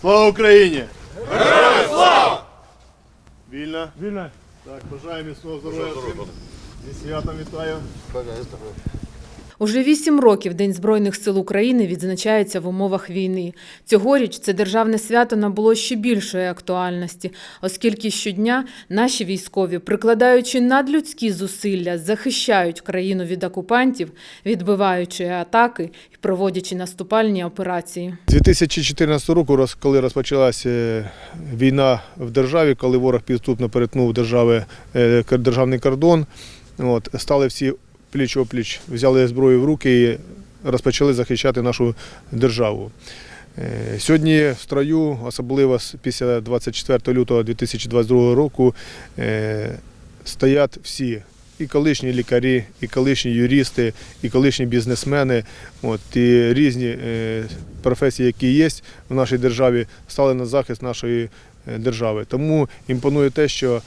Слава Україні! Героям слава! Вільна? Вільна. Так, бажаю міцного здоров'я. Зі святом вітаю. Уже вісім років День Збройних сил України відзначається в умовах війни. Цьогоріч це державне свято набуло ще більшої актуальності, оскільки щодня наші військові, прикладаючи надлюдські зусилля, захищають країну від окупантів, відбиваючи атаки і проводячи наступальні операції. З 2014 року, коли розпочалася е, війна в державі, коли ворог підступно перетнув держави, е, державний кордон, от, стали всі пліч опліч, взяли зброю в руки і розпочали захищати нашу державу. Е, Сьогодні в строю, особливо після 24 лютого 2022 року, е, стоять всі. І колишні лікарі, і колишні юристи, і колишні бізнесмени, от, і різні е, професії, які є в нашій державі, стали на захист нашої держави. Тому імпонує те, що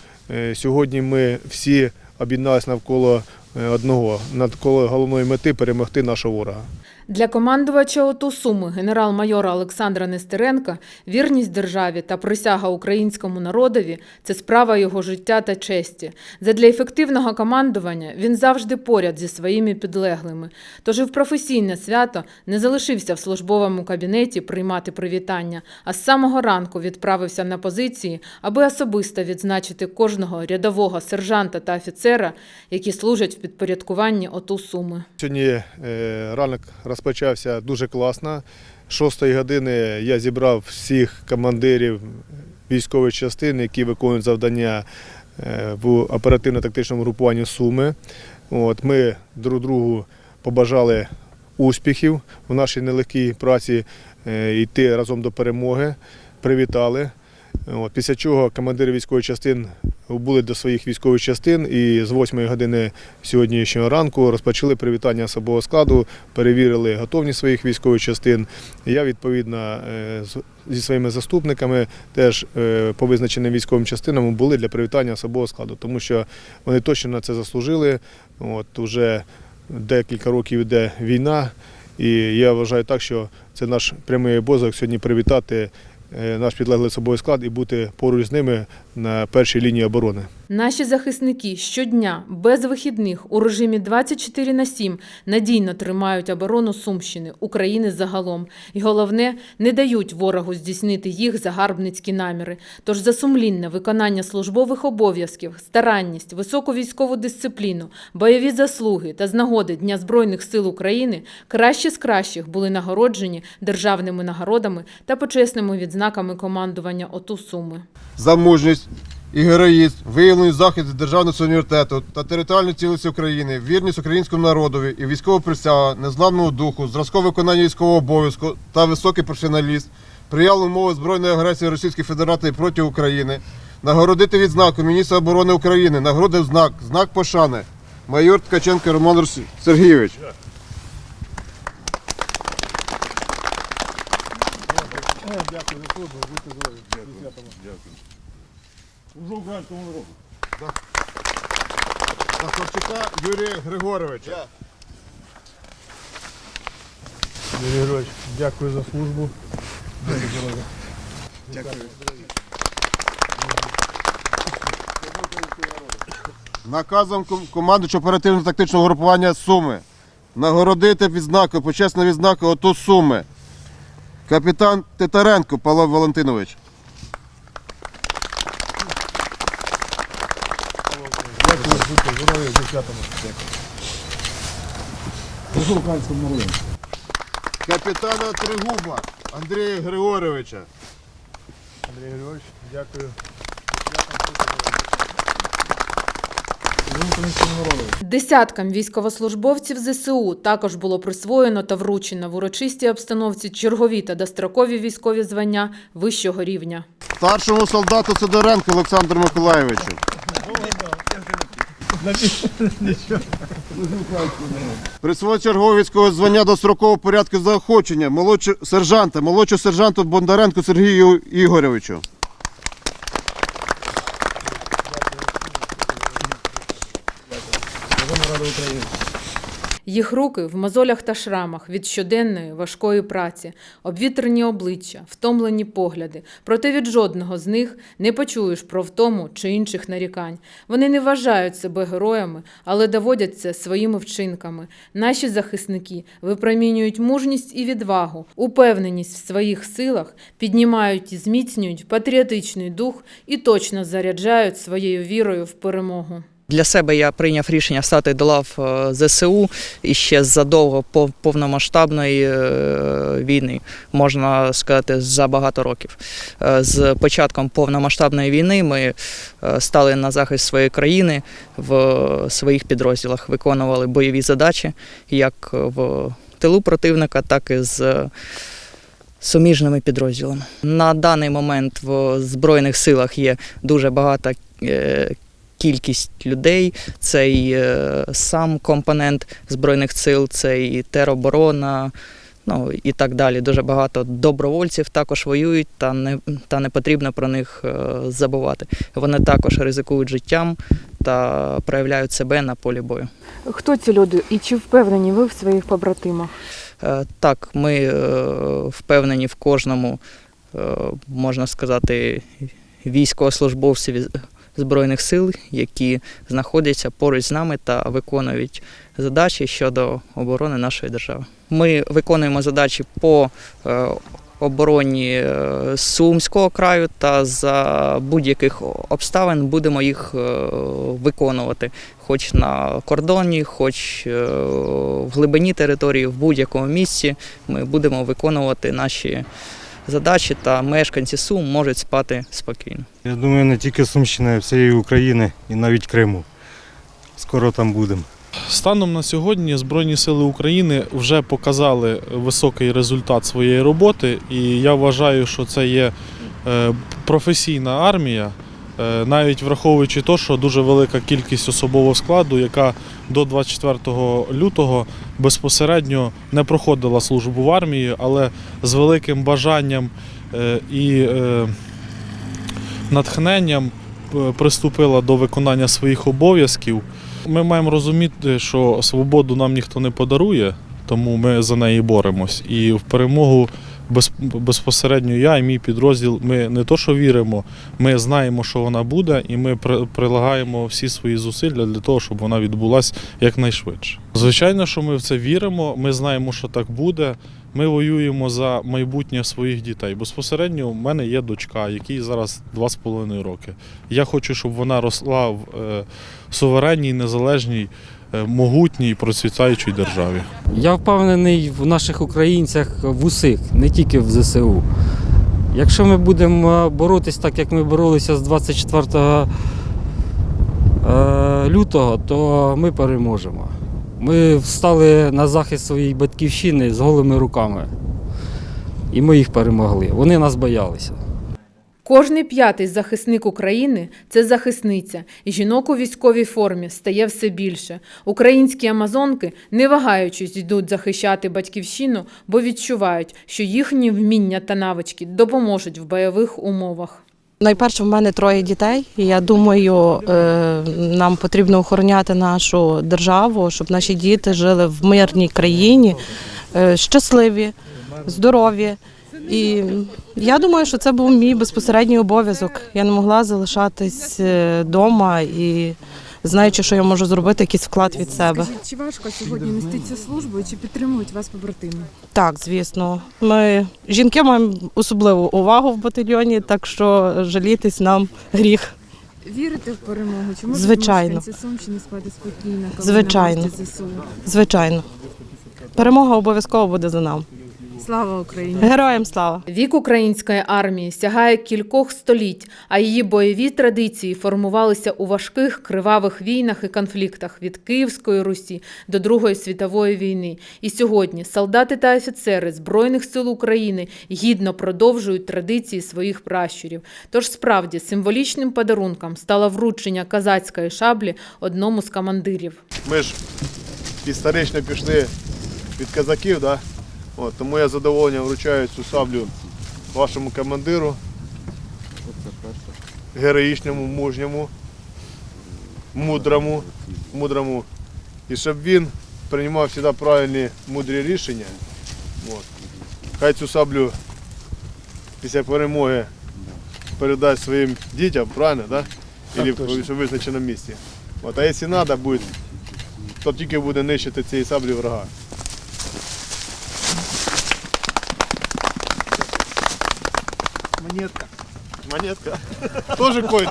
сьогодні ми всі об'єдналися навколо одного, над головної мети перемогти нашого ворога. Для командувача ОТУ Суми генерал-майора Олександра Нестеренка вірність державі та присяга українському народові це справа його життя та честі. Задля ефективного командування він завжди поряд зі своїми підлеглими. Тож і в професійне свято не залишився в службовому кабінеті приймати привітання, а з самого ранку відправився на позиції, аби особисто відзначити кожного рядового сержанта та офіцера, які служать в підпорядкуванні ОТУ Суми. Сьогодні е, ранок розпочався дуже класно. 6 години я зібрав всіх командирів військових частин, які виконують завдання е, в оперативно-тактичному групуванні Суми. От, ми друг другу побажали успіхів в нашій нелегкій праці е, йти разом до перемоги. Привітали. Після чого командири військових частин були до своїх військових частин і з 8 години сьогоднішнього ранку розпочали привітання особового складу, перевірили готовність своїх військових частин. Я відповідно е, зі своїми заступниками теж е, по визначеним військовим частинам були для привітання особового складу, тому що вони точно на це заслужили. От уже декілька років йде війна, і я вважаю так, що це наш прямий обов'язок сьогодні привітати наш підлеглий особовий склад і бути поруч з ними на першій лінії оборони. Наші захисники щодня, без вихідних, у режимі 24 на 7 надійно тримають оборону Сумщини, України загалом. І головне, не дають ворогу здійснити їх загарбницькі наміри. Тож за сумлінне виконання службових обов'язків, старанність, високу військову дисципліну, бойові заслуги та з нагоди Дня Збройних сил України кращі з кращих були нагороджені державними нагородами та почесними відзнаками командування ОТУ Суми. за мужність і героїзм, виявлений захист державного суверенітету та територіальної цілості України, вірність українському народові і військову присягу, незламного духу, зразкове виконання військового обов'язку та високий професіоналізм, приявлену умови збройної агресії Російської Федерації проти України, нагородити відзнаку міністра оборони України, нагородив знак, знак пошани, майор Ткаченко Роман Сергійович. Дякую за службу, будьте здорові. Уже українському народу. Та Савчука Юрія Григоровича. Юрій Григорович, дякую за службу. Дякую. Дякую. Наказом ком- командуючого оперативно-тактичного групування Суми нагородити відзнакою, почесну відзнаку ОТУ Суми. Капітан Титаренко Павло Валентинович. Капітана Тригуба Андрія Григоровича. Андрій Григорович, дякую. Уже українському народу. Десяткам військовослужбовців ЗСУ також було присвоєно та вручено в урочистій обстановці чергові та дострокові військові звання вищого рівня. Старшому солдату Сидоренко Олександру Миколаєвичу. Присвоїть чергове військове звання до строкового порядку заохочення молодшого сержанта, молодшого сержанту Бондаренку Сергію Ігоровичу. Їх руки в мозолях та шрамах від щоденної важкої праці, обвітрені обличчя, втомлені погляди. Проте від жодного з них не почуєш про втому чи інших нарікань. Вони не вважають себе героями, але доводять це своїми вчинками. Наші захисники випромінюють мужність і відвагу, упевненість в своїх силах, піднімають і зміцнюють патріотичний дух і точно заряджають своєю вірою в перемогу. Для себе я прийняв рішення стати до лав е, ЗСУ і ще задовго повномасштабної е, війни, можна сказати, за багато років. Е, З початком повномасштабної війни ми стали на захист своєї країни в своїх підрозділах, виконували бойові задачі як в тилу противника, так і з суміжними підрозділами. На даний момент в Збройних силах є дуже багата е, кількість людей. Це і е, сам компонент Збройних сил, це і тероборона. Ну і так далі. Дуже багато добровольців також воюють, та не, та не потрібно про них е, забувати. Вони також ризикують життям та проявляють себе на полі бою. Хто ці люди і чи впевнені ви в своїх побратимах? Е, Так, ми впевнені в кожному, можна сказати, військовослужбовців Збройних сил, які знаходяться поруч з нами та виконують задачі щодо оборони нашої держави. Ми виконуємо задачі по е, обороні е, Сумського краю та за будь-яких обставин будемо їх е, виконувати хоч на кордоні, хоч в глибині території, в будь-якому місці ми будемо виконувати наші задачі, та мешканці Сум можуть спати спокійно. Я думаю, не тільки Сумщини, а й всієї України і навіть Криму. Скоро там будемо. Станом на сьогодні Збройні Сили України вже показали високий результат своєї роботи, і я вважаю, що це є е, професійна армія, е, навіть враховуючи те, що дуже велика кількість особового складу, яка до 24 лютого безпосередньо не проходила службу в армії, але з великим бажанням е, і е, натхненням е, приступила до виконання своїх обов'язків. Ми маємо розуміти, що свободу нам ніхто не подарує, тому ми за неї боремось. І в перемогу безпосередньо я і мій підрозділ. Ми не то, що віримо, ми знаємо, що вона буде, і ми при- прилагаємо всі свої зусилля для того, щоб вона відбулася якнайшвидше. Звичайно, що ми в це віримо. Ми знаємо, що так буде. Ми воюємо за майбутнє своїх дітей. Безпосередньо в мене є дочка, якій зараз 2,5 роки. Я хочу, щоб вона росла в е, суверенній, незалежній, е, могутній, процвітаючій державі. Я впевнений в наших українцях в усіх, не тільки в ЗСУ. Якщо ми будемо боротись так, як ми боролися з 24 е, лютого, то ми переможемо. Ми встали на захист своєї батьківщини з голими руками. І ми їх перемогли. Вони нас боялися. Кожний п'ятий захисник України це захисниця, і жінок у військовій формі стає все більше. Українські амазонки, не вагаючись, йдуть захищати батьківщину, бо відчувають, що їхні вміння та навички допоможуть в бойових умовах. Найперше, в мене троє дітей, і я думаю, е, нам потрібно охороняти нашу державу, щоб наші діти жили в мирній країні, е, щасливі, здорові. І я думаю, що це був мій безпосередній обов'язок. Я не могла залишатись вдома і знаючи, що я можу зробити, якийсь вклад від себе. Скажіть, чи важко сьогодні нести цю службу і чи підтримують вас побратими? Так, звісно. Ми жінки маємо особливу увагу в батальйоні, так що жалітись нам гріх. Вірите в перемогу? Чи можуть Звичайно. мешканці Сумщини спати спокійно, коли Звичайно. на ЗСУ? Звичайно. Перемога обов'язково буде за нами. Слава Україні! Героям слава! Вік української армії сягає кількох століть, а її бойові традиції формувалися у важких кривавих війнах і конфліктах від Київської Русі до Другої світової війни. І сьогодні солдати та офіцери Збройних сил України гідно продовжують традиції своїх пращурів. Тож справді символічним подарунком стало вручення казацької шаблі одному з командирів. Ми ж історично пішли від казаків, да? От, тому я з задоволенням вручаю цю саблю вашому командиру, героїчному, мужньому, мудрому, мудрому. І щоб він приймав завжди правильні мудрі рішення. От. Хай цю саблю після перемоги передасть своїм дітям, правильно, да? Или в визначеному місці. От, а якщо треба буде, то тільки буде нищити цієї саблі врага. Монетка. Монетка. Тоже коин.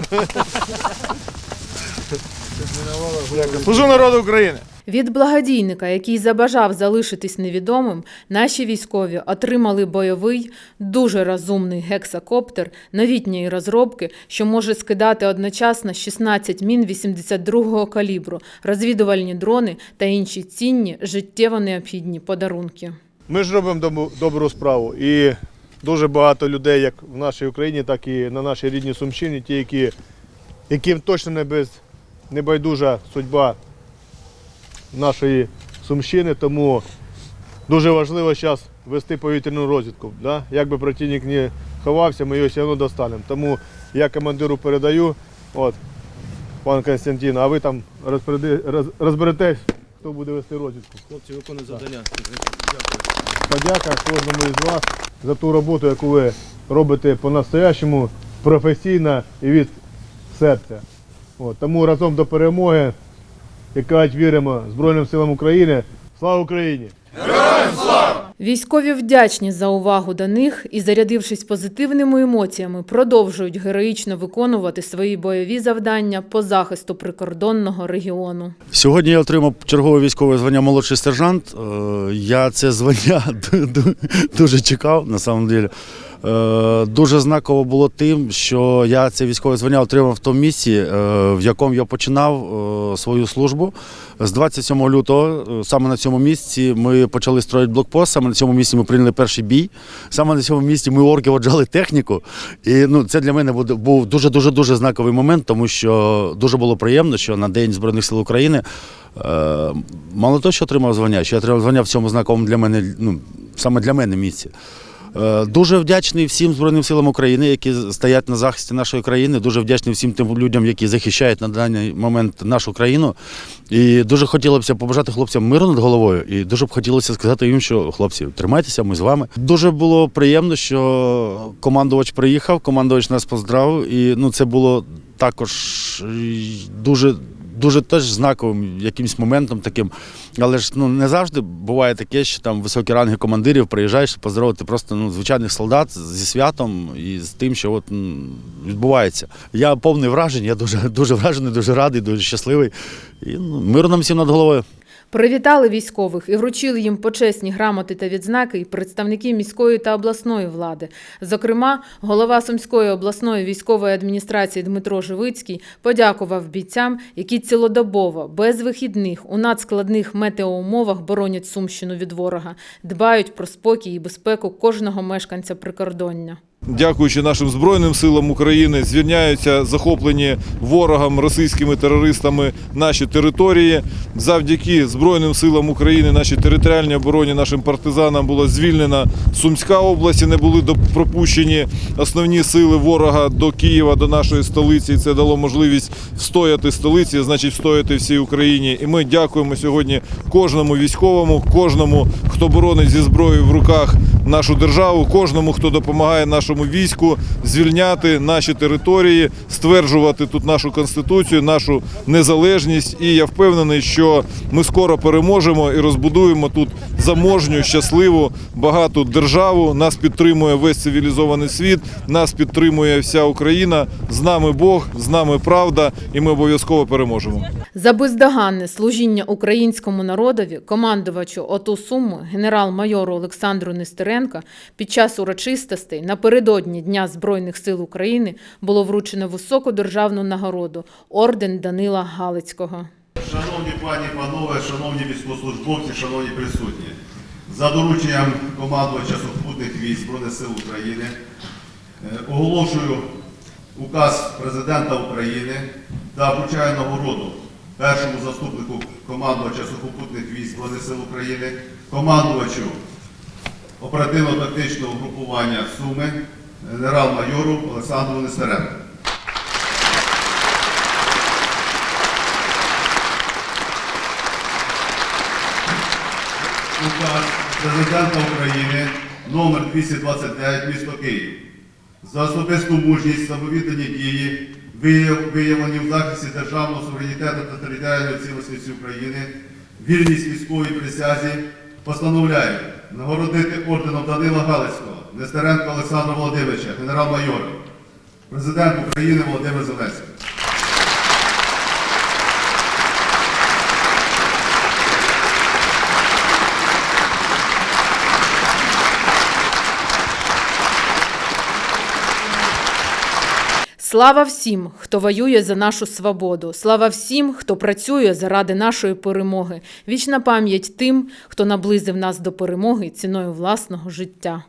Служу народу України. Від благодійника, який забажав залишитись невідомим, наші військові отримали бойовий, дуже розумний гексакоптер новітньої розробки, що може скидати одночасно 16 мін 82-го калібру, розвідувальні дрони та інші цінні, життєво необхідні подарунки. Ми ж робимо добру справу. І дуже багато людей, як в нашій Україні, так і на нашій рідній Сумщині, ті, які, яким точно не, без, не байдужа судьба нашої Сумщини. Тому дуже важливо зараз вести повітряну розвідку. Да? Як би противник не ховався, ми його все одно достанемо. Тому я командиру передаю, от, пан Константин, а ви там розберетесь, хто буде вести розвідку. Хлопці виконують завдання. Подяка кожному із вас за ту роботу, яку ви робите по-настоящему професійно і від серця. От, тому разом до перемоги, як кажуть, віримо Збройним силам України. Слава Україні! Військові вдячні за увагу до них і, зарядившись позитивними емоціями, продовжують героїчно виконувати свої бойові завдання по захисту прикордонного регіону. Сьогодні я отримав чергове військове звання молодший сержант. Е, Я це звання дуже чекав, на самом деле. Е, Дуже знаково було тим, що я це військове звання отримав в тому місці, е, в якому я починав е, свою службу. З 27 лютого, саме на цьому місці, ми почали строїти блокпост. Саме на цьому місці ми прийняли перший бій. Саме на цьому місці ми орки отжали техніку. І ну, це для мене був дуже дуже дуже знаковий момент, тому що дуже було приємно, що на День Збройних сил України мало того, що отримав звання, що я отримав звання в цьому знаковому для мене, ну саме для мене місці. Е, Дуже вдячний всім Збройним силам України, які стоять на захисті нашої країни. Дуже вдячний всім тим людям, які захищають на даний момент нашу країну. І дуже хотілося б побажати хлопцям миру над головою. І дуже б хотілося сказати їм, що хлопці, тримайтеся, ми з вами. Дуже було приємно, що командувач приїхав, командувач нас поздравив. І ну, це було також дуже. Дуже теж знаковим якимсь моментом таким. Але ж ну не завжди буває таке, що там високі ранги командирів приїжджаєш поздоровити просто ну, звичайних солдат зі святом і з тим, що от відбувається. Я повний вражень, я дуже дуже вражений, дуже радий, дуже щасливий. І ну, миру нам всім над головою. Привітали військових і вручили їм почесні грамоти та відзнаки і представники міської та обласної влади. Зокрема, голова Сумської обласної військової адміністрації Дмитро Живицький подякував бійцям, які цілодобово, без вихідних, у надскладних метеоумовах боронять Сумщину від ворога, дбають про спокій і безпеку кожного мешканця прикордоння. Дякуючи нашим Збройним силам України, звільняються захоплені ворогом російськими терористами наші території. Завдяки Збройним силам України, нашій територіальній обороні, нашим партизанам була звільнена Сумська область, не були пропущені основні сили ворога до Києва, до нашої столиці. Це дало можливість встояти столиці, значить встояти всій Україні. І ми дякуємо сьогодні кожному військовому, кожному, хто боронить зі зброєю в руках нашу державу, кожному, хто допомагає нашому війську звільняти наші території, стверджувати тут нашу конституцію, нашу незалежність. І я впевнений, що ми скоро переможемо і розбудуємо тут заможню, щасливу, багату державу. Нас підтримує весь цивілізований світ, нас підтримує вся Україна. З нами Бог, з нами правда, і ми обов'язково переможемо. За бездоганне служіння українському народові командувачу ОТУ Суми генерал-майору Олександру Нестеренка під час урочистостей напередодні Дня Збройних сил України було вручено високу державну нагороду орден Данила Галицького. Шановні пані, панове, шановні військовослужбовці, шановні присутні, за дорученням командувача сухопутних військ Збройних сил України е, оголошую указ президента України та вручаю нагороду першому заступнику командувача сухопутних військ Збройних сил України, командувачу оперативно-тактичного групування Суми, генерал-майору Олександру Нестеренку. указ Президента України номер 229 місто Київ. За особисту мужність, самовіддані дії, виявлені в захисті державного суверенітету та територіальної цілісності України, вірність військовій присязі, постановляю нагородити орденом Данила Галицького, Нестеренка Олександра Володимировича, генерал-майора, президент України Володимир Зеленський. Слава всім, хто воює за нашу свободу. Слава всім, хто працює заради нашої перемоги. Вічна пам'ять тим, хто наблизив нас до перемоги ціною власного життя.